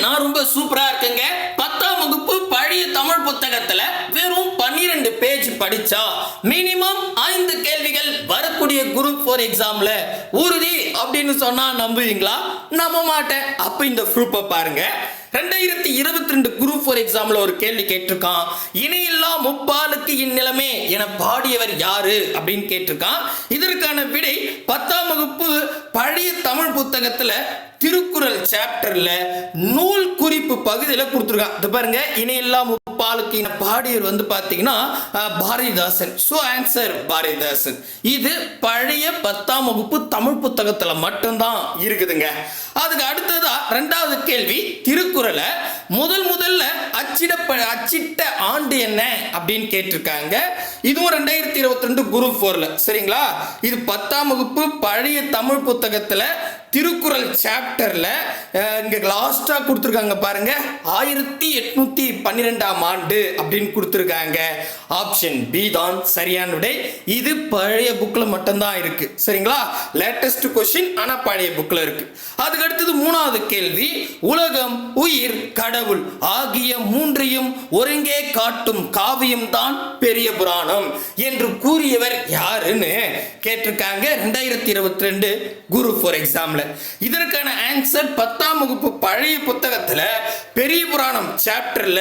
நான் ரொம்ப சூப்பரா இருக்கேங்க. பத்தாம் வகுப்பு பழைய தமிழ் புத்தகத்துல வெறும் பன்னிரெண்டு பேஜ் படிச்சா மினிமம் ஐந்து கேள்விகள் வரக்கூடிய குரூப் ஃபோர் எக்ஸாம்ல உறுதி அப்படின்னு சொன்னா நம்புவீங்களா? நம்ப மாட்டேன். அப்ப இந்த ப்ரூப்பை பாருங்க. ரெண்டாயிரத்தி இருபத்தி ரெண்டு குரூப் ஃபோர் எக்ஸாம்ல ஒரு கேள்வி கேட்டிருக்கான். இணையில்லா முப்பாலுக்கு இந்நிலமே என பாடியவர் யாரு அப்படின்னு கேட்டிருக்கான். இதற்கான விடை பத்தாம் வகுப்பு பழைய தமிழ் புத்தகத்துல திருக்குறள் சாப்டர்ல நூல் குறிப்பு பகுதியில் கொடுத்துருக்கான் இது பாருங்க. இணையில்லா முப்பாலுக்கு பாடியர் வந்து பார்த்தீங்கன்னா பாரதிதாசன். So answer Bharathidasan. இது பழைய பத்தாம் வகுப்பு தமிழ் புத்தகத்துல மட்டும்தான் இருக்குதுங்க. அதுக்கு அடுத்ததா ரெண்டாவது கேள்வி திருக்குறளை முதல் முதல்ல அச்சிட அச்சிட்ட ஆண்டு என்ன அப்படின்னு கேட்டிருக்காங்க. இதுவும் ரெண்டாயிரத்தி இருபத்தி ரெண்டு குரூப் ஃபோர்ல சரிங்களா? இது பத்தாம் வகுப்பு பழைய தமிழ் புத்தகத்தில் திருக்குறள் சாப்டரில் இங்கே லாஸ்ட்டாக கொடுத்துருக்காங்க பாருங்க. ஆயிரத்தி எட்நூற்றி பன்னிரெண்டாம் ஆண்டு அப்படின்னு கொடுத்துருக்காங்க. ஆப்ஷன் பி தான் சரியான விடை இது பழைய புக்கில் மட்டும்தான் இருக்குது சரிங்களா? லேட்டஸ்ட் கொஷின் ஆனால் பழைய புக்கில் இருக்குது அதுக்கு அடுத்தது மூணாவது கேள்வி. உலகம் உயிர் கடவுள் ஆகிய மூன்றையும் ஒருங்கே காட்டும் காவியம் தான் பெரிய புராணம் என்று கூறியவர் யாருன்னு கேட்டிருக்காங்க. ரெண்டாயிரத்தி இருபத்தி ரெண்டு குரு ஃபார் எக்ஸாம்பிள் இதற்கான ஆன்சர் பத்தாம் வகுப்பு பழைய புத்தகத்துல பெரிய புராணம் சாப்டர்ல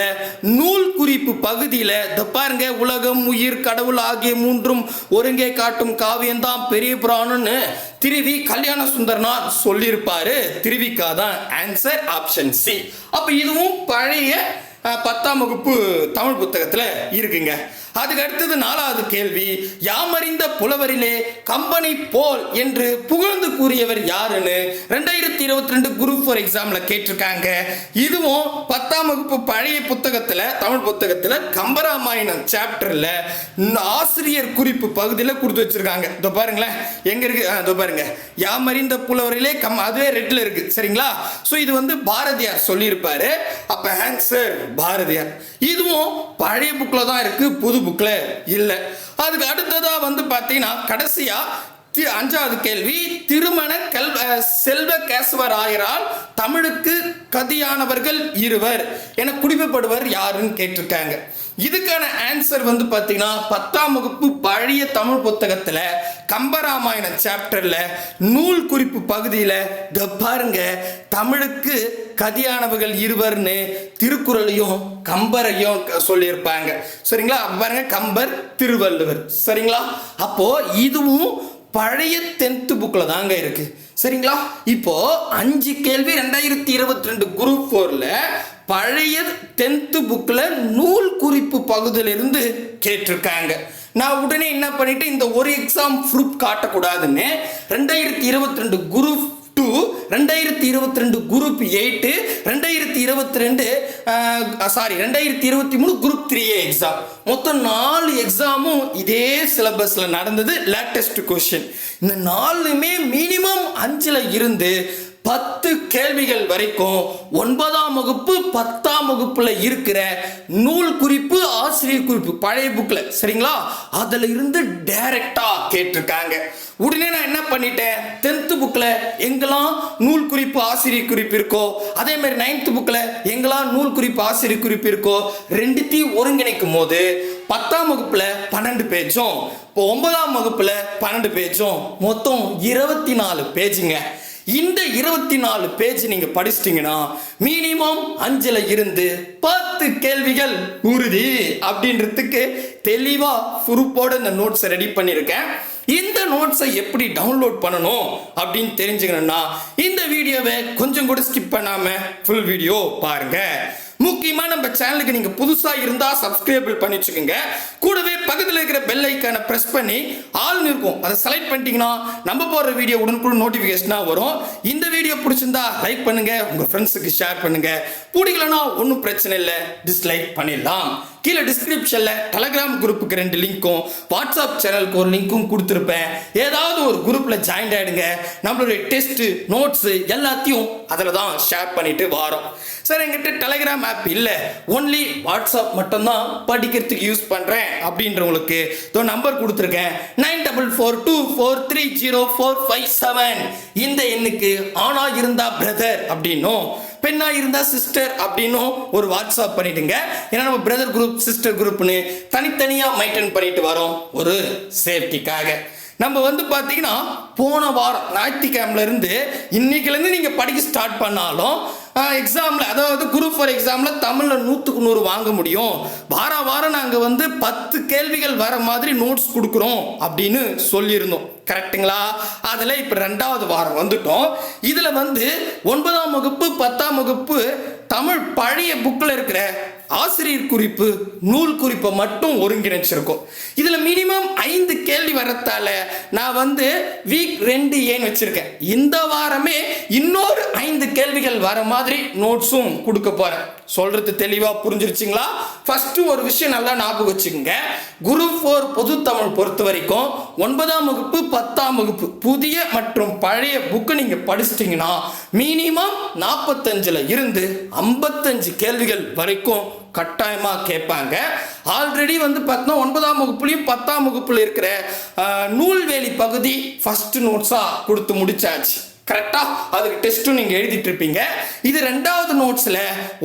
நூல் குறிப்பு பகுதியில இந்த பாருங்க உலகம் உயிர் கடவுள் ஆகிய மூன்றும் ஒருங்கே காட்டும் காவியம்தான் பெரிய புராணம்னு திருவி கல்யாண சுந்தரனார் சொல்லியிருப்பாரு. திருவிக்கா தான் ஆன்சர் ஆப்ஷன் சி அப்ப இதுவும் பழைய பத்தாம் வகுப்பு தமிழ் புத்தகத்துல இருக்குங்க. அதுக்கு அடுத்தது நாலாவது கேள்வி யாமறிந்த புலவரிலே கம்பனை போல் என்று புகழ்ந்து கூறியவர் யாருன்னு ரெண்டாயிரத்தி இருபத்தி ரெண்டு குரூப் ஃபோர் எக்ஸாம்ல கேட்டிருக்காங்க. இதுவும் பத்தாம் வகுப்பு பழைய புத்தகத்துல தமிழ் புத்தகத்துல கம்பராமாயணம் சாப்டர்ல ஆசிரியர் குறிப்பு பகுதியில் கொடுத்து வச்சிருக்காங்க. இதோ பாருங்களேன் எங்க இருக்கு? இதோ பாருங்க. யாமறிந்த புலவரிலே கம் அதுவே ரெட்ல இருக்கு. சரிங்களா? ஸோ இது வந்து பாரதியார் சொல்லியிருப்பாரு. அப்ப ஆன்சர் பாரதியார். இதுவும் பழைய புக்ல தான் இருக்கு புது புக்ல இல்லை. அதுக்கு அடுத்ததா வந்து பார்த்தீங்கன்னா கடைசியா அஞ்சாவது கேள்வி திருமண கல் செல்வ கேசவராயரால் தமிழுக்கு கதியானவர்கள் இருவர் என குடிமைப்படுவர் யாருன்னு கேட்டிருக்காங்க. இதுக்கான ஆன்சர் வந்து பார்த்தீங்கன்னா பத்தாம் வகுப்பு பழைய தமிழ் புத்தகத்தில் கம்பராமாயண சாப்டரில் நூல் குறிப்பு பகுதியில் இத பாருங்க தமிழுக்கு கதியானவர்கள் இருவர்னு திருக்குறளையும் கம்பரையும் க- சொல்லியிருப்பாங்க. சரிங்களா? பாருங்க கம்பர் திருவள்ளுவர். சரிங்களா? அப்போ இதுவும் பழைய டென்த்து புக்கில் தாங்க இருக்கு. சரிங்களா? இப்போ அஞ்சு கேள்வி ரெண்டாயிரத்தி இருபத்தி ரெண்டு குரூப் ஃபோரில் பழைய டென்த்து புக்கில் நூல் குறிப்பு பகுதியிலிருந்து கேட்டிருக்காங்க. நான் உடனே என்ன பண்ணிட்டு இந்த ஒரு எக்ஸாம் ப்ரூஃப் காட்டக்கூடாதுன்னு ரெண்டாயிரத்தி இருபத்தி ரெண்டு குரூப் டூ ரெண்டாயிரத்தி இருபத்தி ரெண்டு குரூப் எயிட்டு ரெண்டாயிரத்தி இருபத்தி ரெண்டு சாரி ரெண்டாயிரத்தி இருபத்தி மூணு குரூப் த்ரீ எக்ஸாம் மொத்தம் நாலு எக்ஸாமும் இதே சிலபஸில் நடந்தது லேட்டஸ்ட் கொஷின் இந்த நாலுமே மினிமம் அஞ்சில் இருந்து பத்து கேள்விகள் வரைக்கும் ஒன்பதாம் வகுப்பு பத்தாம் வகுப்புல இருக்கிற நூல் குறிப்பு ஆசிரியர் குறிப்பு பழைய புக்ல சரிங்களா? அதுல இருந்து டைரக்டா கேட்டிருக்காங்க. உடனே நான் என்ன பண்ணிட்டேன்? டென்த்து புக்கில் எங்கெல்லாம் நூல் குறிப்பு ஆசிரியர் குறிப்பு இருக்கோ அதே மாதிரி நைன்த்து புக்கில் எங்கெல்லாம் நூல் குறிப்பு ஆசிரியர் குறிப்பு இருக்கோ ரெண்டுத்தையும் ஒருங்கிணைக்கும் போது பத்தாம் வகுப்பில் பன்னெண்டு பேஜும் இப்போ ஒன்பதாம் வகுப்பில் பன்னெண்டு பேஜும் மொத்தம் இருபத்தி நாலு பேஜுங்க. இந்த இருபத்தி நாலு பேஜ் நீங்க படிச்சிட்டீங்கன்னா மினிமம் அஞ்சுல இருந்து பத்து கேள்விகள் உறுதி அப்படின்றதுக்கு தெளிவா சுருப்போட இந்த நோட்ஸை ரெடி பண்ணியிருக்கேன். இந்த நோட்ஸை எப்படி டவுன்லோட் பண்ணணும் அப்படின்னு தெரிஞ்சுக்கணும்னா இந்த வீடியோவை கொஞ்சம் கூட ஸ்கிப் பண்ணாம ஃபுல் வீடியோ பாருங்க. முக்கியமாக நம்ம சேனலுக்கு நீங்கள் புதுசாக இருந்தால் சப்ஸ்கிரைபிள் பண்ணி வச்சுக்கோங்க கூடவே பக்கத்தில் இருக்கிற பெல் ஐக்கானை ப்ரெஸ் பண்ணி ஆல் இருக்கும் அதை செலக்ட் பண்ணிட்டீங்கன்னா நம்ம போடுற வீடியோ உடனுக்குடன் நோட்டிஃபிகேஷனாக வரும். இந்த வீடியோ பிடிச்சிருந்தா லைக் பண்ணுங்க. உங்கள் ஃப்ரெண்ட்ஸுக்கு ஷேர் பண்ணுங்க. பிடிக்கலன்னா ஒன்றும் பிரச்சனை இல்லை. டிஸ்லைக் பண்ணிடலாம். கீழே டிஸ்கிரிப்ஷனில் டெலகிராம் குரூப்புக்கு ரெண்டு லிங்க்கும் வாட்ஸ்அப் சேனலுக்கு ஒரு லிங்க்கும் கொடுத்துருப்பேன். ஏதாவது ஒரு குரூப்பில் ஜாயின் ஆகிடுங்க நம்மளுடைய டெஸ்ட்டு நோட்ஸு எல்லாத்தையும் அதில் தான் ஷேர் பண்ணிட்டு வரோம். சார் என்கிட்ட டெலகிராம் ஆப் இல்லை. ஒன்லி வாட்ஸ்அப் மட்டும்தான் படிக்கிறதுக்கு யூஸ் பண்ணுறேன் அப்படின்றவங்களுக்கு இதோ நம்பர் கொடுத்துருக்கேன். Nine double four two four three zero four five seven. இந்த எண்ணுக்கு ஆனா இருந்தா பிரதர் அப்படின்னும். பெண்ணா இருந்தா சிஸ்டர் அப்படின்னும் ஒரு வாட்ஸ்அப் பண்ணிடுங்க ஏன்னா நம்ம பிரதர் குரூப் சிஸ்டர் குரூப்னு தனித்தனியா மெயின்டைன் பண்ணிட்டு வரோம். ஒரு சேஃப்டிக்காக நம்ம வந்து பார்த்தீங்கன்னா போன வாரம் ஞாயிற்றுக்கிழமைல இருந்து இன்னைக்குலேருந்து நீங்கள் படிக்க ஸ்டார்ட் பண்ணாலும் எக்ஸாமில் அதாவது குரூப் ஃபார் எக்ஸாமில் தமிழில் நூற்றுக்கு நூறு வாங்க முடியும். வார வாரம் நாங்கள் வந்து பத்து கேள்விகள் வர மாதிரி நோட்ஸ் கொடுக்குறோம் அப்படின்னு சொல்லியிருந்தோம். கரெக்ட்டுங்களா அதில் இப்போ ரெண்டாவது வாரம் வந்துட்டோம். இதில் வந்து ஒன்பதாம் வகுப்பு பத்தாம் வகுப்பு தமிழ் பழைய புக்கில் இருக்கிற ஆசிரியர் குறிப்பு நூல் குறிப்பை மட்டும் ஒருங்கிணைச்சிருக்கோம். இதில் மினிமம் ஐந்து கேள்வி வரத்தால நான் வந்து வீக் ரெண்டு ஏன் வச்சிருக்கேன். இந்த வாரமே இன்னொரு ஐந்து கேள்விகள் வர மாதிரி நோட்ஸும் கொடுக்க போறேன். சொல்கிறது தெளிவாக புரிஞ்சிருச்சிங்களா? ஃபஸ்ட்டு ஒரு விஷயம் நல்லா ஞாபகம் வச்சுக்கோங்க. குரு ஃபோர் பொது தமிழ் பொறுத்த வரைக்கும் ஒன்பதாம் வகுப்பு பத்தாம் வகுப்பு புதிய மற்றும் பழைய புக்கு நீங்க படிச்சிட்டீங்கன்னா மினிமம் நாற்பத்தஞ்சுல இருந்து ஐம்பத்தஞ்சு கேள்விகள் வரைக்கும் கட்டாயமா கேட்பாங்க. ஆல்ரெடி வந்து பார்த்தோன்னா ஒன்பதாம் வகுப்புலையும் பத்தாம் வகுப்புல இருக்கிற நூல்வேலி பகுதி ஃபர்ஸ்ட் நோட்ஸா கொடுத்து முடிச்சாச்சு. கரெக்டா அதுக்கு டெஸ்ட்டும் நீங்க எழுதிட்டு இருப்பீங்க. இது ரெண்டாவது நோட்ஸ்ல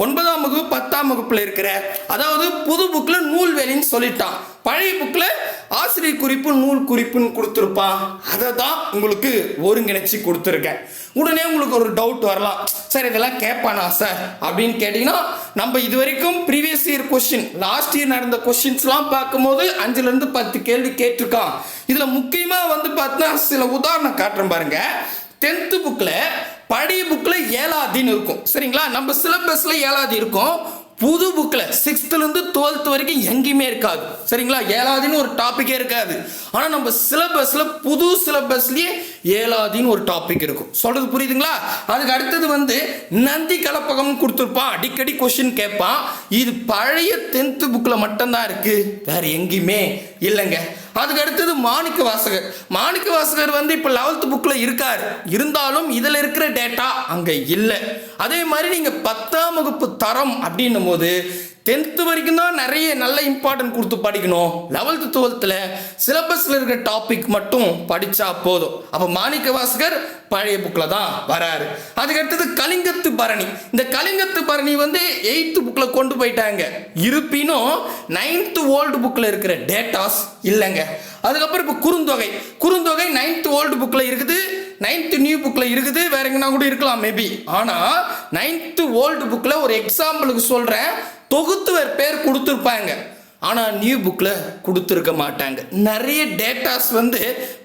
ஒன்பதாம் வகுப்பு பத்தாம் வகுப்புல இருக்கிற அதாவது புது புக்ல நூல்வேலின்னு சொல்லிட்டான். பழைய புக்கில் ஆசிரியர் குறிப்பு நூல் குறிப்புன்னு கொடுத்துருப்பான் அதை தான் உங்களுக்கு ஒருங்கிணைச்சி கொடுத்துருக்கேன். உடனே உங்களுக்கு ஒரு டவுட் வரலாம். சார் இதெல்லாம் கேட்பானா சார்? அப்படின்னு கேட்டிங்கன்னா நம்ம இது வரைக்கும் previous year question last year நடந்த கொஸ்டின்ஸ்லாம் பார்க்கும்போது அஞ்சுலேருந்து பத்து கேள்வி கேட்டிருக்கான். இதில் முக்கியமாக வந்து பார்த்தீங்கன்னா சில உதாரணம் காட்டுறேன் பாருங்க. டென்த்து புக்கில் பழைய புக்கில் ஏழாதின்னு இருக்கும். சரிங்களா? நம்ம சிலபஸில் ஏழாதி இருக்கும். புது புக்கில் சிக்ஸ்த்துலேருந்து டுவெல்த் வரைக்கும் எங்கேயுமே இருக்காது. சரிங்களா? ஏழாதின்னு ஒரு டாப்பிக்கே இருக்காது. ஆனால் நம்ம சிலபஸில் புது சிலபஸ்லேயே ஏழாதின்னு ஒரு டாபிக் இருக்கும். சொல்கிறது புரியுதுங்களா? அதுக்கு அடுத்தது வந்து நந்தி கலப்பகம் கொடுத்துருப்பான் அடிக்கடி கொஷின் கேட்பான். இது பழைய டென்த்து புக்கில் மட்டும்தான் இருக்குது வேற எங்கேயுமே இல்லைங்க. அதுக்கு அடுத்தது மாணிக்க வாசகர். மாணிக்க வாசகர் வந்து இப்போ லெவல்த் புக்கில் இருக்கார். இருந்தாலும் இதில் இருக்கிற டேட்டா அங்கே இல்லை. அதே மாதிரி நீங்கள் பத்தாம் வகுப்பு தரம் அப்படின்னும் போது டென்த்து வரைக்கும் தான் நிறைய நல்ல இம்பார்ட்டன்ட் கொடுத்து படிக்கணும். லெவல்த்து டுவெல்த்தில் சிலபஸில் இருக்கிற டாபிக் மட்டும் படித்தா போதும். அப்போ மாணிக்க வாசகர் பழைய புக்கில் தான் வராரு. அதுக்கடுத்தது கலிங்கத்து பரணி. இந்த கலிங்கத்து பரணி வந்து எயித்து புக்கில் கொண்டு போயிட்டாங்க. இருப்பினும் நைன்த்து ஓல்டு புக்கில் இருக்கிற டேட்டாஸ் இல்லைங்க. அதுக்கப்புறம் இப்போ குறுந்தொகை. குறுந்தொகை நைன்த்து ஓல்டு புக்கில் இருக்குது. நைன்த்து நியூ புக்கில் இருக்குது. வேற எங்கன்னா கூட இருக்கலாம் மேபி ஆனால் நைன்த்து ஓல்டு புக்கில் ஒரு எக்ஸாம்பிளுக்கு சொல்கிறேன் தொகுத்துவர் பேர் கொடுத்துருப்பாங்க. ஆனால் நியூ புக்கில் கொடுத்துருக்க மாட்டாங்க. நிறைய டேட்டாஸ் வந்து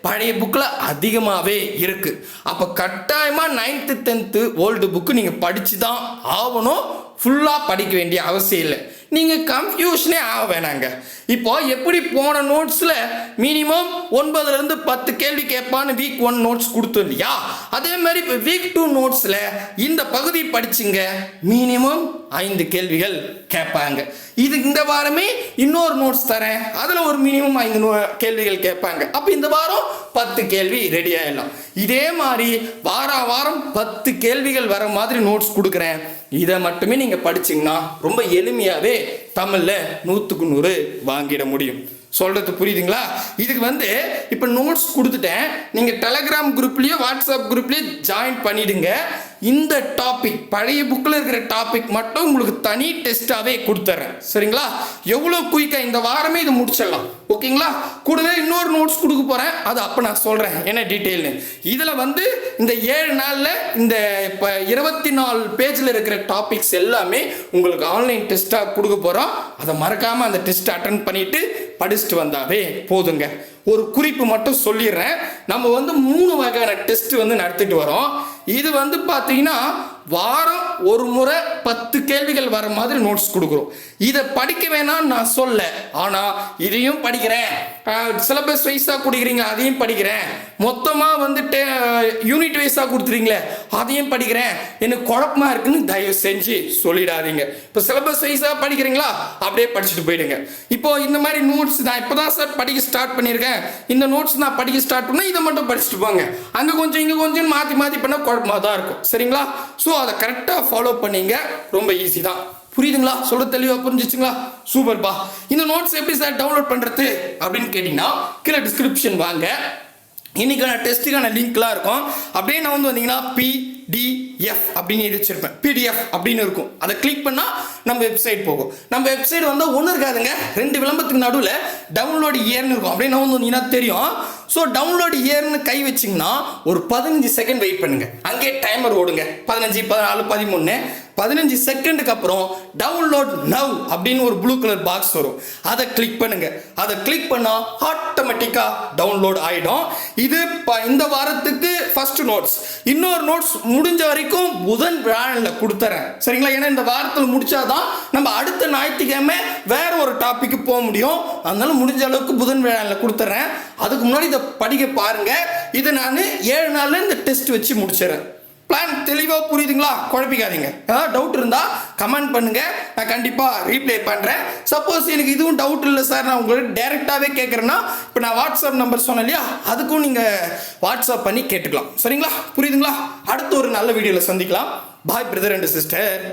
பழைய புக்கில் அதிகமாகவே இருக்குது அப்போ கட்டாயமாக நைன்த்து டென்த்து ஓல்டு புக்கு நீங்கள் படித்து தான் ஆகணும். ஃபுல்லாக படிக்க வேண்டிய அவசியம் இல்லை. நீங்கள் கன்ஃபியூஷனே ஆக வேணாங்க. இப்போ எப்படி போன நோட்ஸில் மினிமம் ஒன்பதுலேருந்து பத்து கேள்வி கேட்பான்னு வீக் ஒன் நோட்ஸ் கொடுத்தோம் இல்லையா? அதே மாதிரி இப்போ வீக் டூ நோட்ஸில் இந்த பகுதி படிச்சுங்க. மினிமம் ஐந்து கேள்விகள் கேட்பாங்க. இது இந்த வாரமே இன்னொரு நோட்ஸ் தரேன். அதில் ஒரு மினிமம் ஐந்து நோ- கேள்விகள் கேட்பாங்க. அப்போ இந்த வாரம் பத்து கேள்வி ரெடி ஆகிடலாம் இதே மாதிரி வார வாரம் பத்து கேள்விகள் வர மாதிரி நோட்ஸ் கொடுக்குறேன். இதை மட்டுமே நீங்கள் படிச்சிங்கன்னா ரொம்ப எளிமையாகவே தமிழில் நூற்றுக்கு நூறு வாங்கிட முடியும். சொல்கிறது புரியுதுங்களா? இதுக்கு வந்து இப்போ நோட்ஸ் கொடுத்துட்டேன். நீங்கள் டெலகிராம் குரூப்லேயோ வாட்ஸ்அப் குரூப்லேயோ ஜாயின் பண்ணிவிடுங்க இந்த டாபிக் பழைய புக்கில் இருக்கிற டாபிக் மட்டும் உங்களுக்கு தனி டெஸ்ட்டாகவே கொடுத்துட்றேன் சரிங்களா? எவ்வளோ குயிக்காக இந்த வாரமே இது முடிச்சிடலாம். ஓகேங்களா? கூடவே இன்னொரு நோட்ஸ் கொடுக்க போகிறேன் அது அப்போ நான் சொல்கிறேன் என்ன டீட்டெயில்னு இதில் வந்து இந்த ஏழு நாளில் இந்த இப்போ இருபத்தி நாலு பேஜில் இருக்கிற டாபிக்ஸ் எல்லாமே உங்களுக்கு ஆன்லைன் டெஸ்ட்டாக கொடுக்க போகிறோம் அதை மறக்காமல் அந்த டெஸ்ட் அட்டன் பண்ணிவிட்டு படிச்சுட்டு வந்தாவே போதுங்க. ஒரு குறிப்பு மட்டும் சொல்லிடுறேன். நம்ம வந்து மூணு வகையான டெஸ்ட் வந்து நடத்திட்டு வரோம். இது வந்து பார்த்தீங்கன்னா வாரம் ஒரு முறை பத்து கேள்விகள் வர மாதிரி நோட்ஸ் கொடுக்குறோம். இதை படிக்க வேணாம்னு நான் சொல்ல. ஆனால் இதையும் படிக்கிறேன். சிலபஸ் வைஸாக கொடுக்குறீங்க அதையும் படிக்கிறேன். மொத்தமாக வந்துட்டு யூனிட் வைஸாக கொடுத்துறீங்களே அதையும் படிக்கிறேன். எனக்கு குழப்பமா இருக்குன்னு தயவு செஞ்சு சொல்லிடாதீங்க. இப்போ சிலபஸ் வைஸாக படிக்கிறீங்களா? அப்படியே படிச்சுட்டு போயிடுங்க. இப்போ இந்த மாதிரி நோட்ஸ் நான் இப்போ தான் சார் படிக்க ஸ்டார்ட் பண்ணியிருக்கேன். இந்த நோட்ஸ் நான் படிக்க ஸ்டார்ட் பண்ணால் இதை மட்டும் படிச்சுட்டு போங்க. அங்கே கொஞ்சம் இங்கே கொஞ்சம் மாற்றி மாற்றி பண்ணால் குழப்பமாக தான் இருக்கும். சரிங்களா? ஸோ அதை கரெக்டாக ஃபாலோ பண்ணீங்க. ரொம்ப ஈஸி தான். புரியுதுங்களா? சொல்ல தெளிவாக புரிஞ்சிச்சுங்களா? சூப்பர்பா இந்த நோட்ஸ் எப்படி சார் டவுன்லோட் பண்ணுறது அப்படின்னு கேட்டிங்கன்னா கீழே டிஸ்கிரிப்ஷன் வாங்க. இன்னைக்கான டெஸ்ட்டுக்கான லிங்க்லாம் இருக்கும். அப்படியே நான் வந்து வந்தீங்கன்னா பிடிஎஃப் அப்படின்னு எழுதி வச்சிருப்பேன். பிடிஎஃப் அப்படின்னு இருக்கும். அதை கிளிக் பண்ணால் நம்ம வெப்சைட் போகும். நம்ம வெப்சைட் வந்தால் ஒன்றும் இருக்காதுங்க. ரெண்டு விளம்பரத்துக்கு நடுவில் டவுன்லோடு இயர்னு இருக்கும். அப்படியே நான் வந்து வந்தீங்கன்னா தெரியும். ஸோ டவுன்லோடு இயர்னு கை வச்சிங்கன்னா ஒரு பதினஞ்சு செகண்ட் வெயிட் பண்ணுங்கள் அங்கே டைமர் ஓடுங்க. பதினஞ்சு பதினாலு பதிமூணு. பதினஞ்சு செகண்டுக்கு அப்புறம் டவுன்லோட் நவ் அப்படின்னு ஒரு ப்ளூ கலர் பாக்ஸ் வரும். அதை கிளிக் பண்ணுங்க. அதை கிளிக் பண்ணால் ஆட்டோமேட்டிக்காக டவுன்லோட் ஆகிடும் இது ப- இந்த வாரத்துக்கு ஃபர்ஸ்ட் நோட்ஸ் இன்னொரு நோட்ஸ் முடிஞ்ச வரைக்கும் புதன் வியாழனில் கொடுத்துறேன். சரிங்களா? ஏன்னா இந்த வாரத்தில் முடிச்சாதான் நம்ம அடுத்த ஞாயிற்றுக்கிழமை வேற ஒரு டாப்பிக்கு போக முடியும். அதனால முடிஞ்ச அளவுக்கு புதன் வியாழனில் கொடுத்துறேன். அதுக்கு முன்னாடி இதை படிக்க பாருங்க. இதை நான் ஏழு நாளில் இந்த டெஸ்ட் வச்சு முடிச்சிடறேன். பிளான் தெளிவாக புரியுதுங்களா? குழப்பிக்காதீங்க. ஏதாவது டவுட் இருந்தால் கமெண்ட் பண்ணுங்க. நான் கண்டிப்பாக ரீப்ளை பண்ணுறேன் சப்போஸ் எனக்கு இதுவும் டவுட் இல்லை சார் நான் உங்களுக்கு டைரெக்டாகவே கேட்குறேன்னா இப்போ நான் வாட்ஸ்அப் நம்பர் சொன்னேன் இல்லையா? அதுக்கும் நீங்கள் வாட்ஸ்அப் பண்ணி கேட்டுக்கலாம். சரிங்களா? புரியுதுங்களா? அடுத்த ஒரு நல்ல வீடியோவில் சந்திக்கலாம். பாய் பிரதர் அண்ட் சிஸ்டர்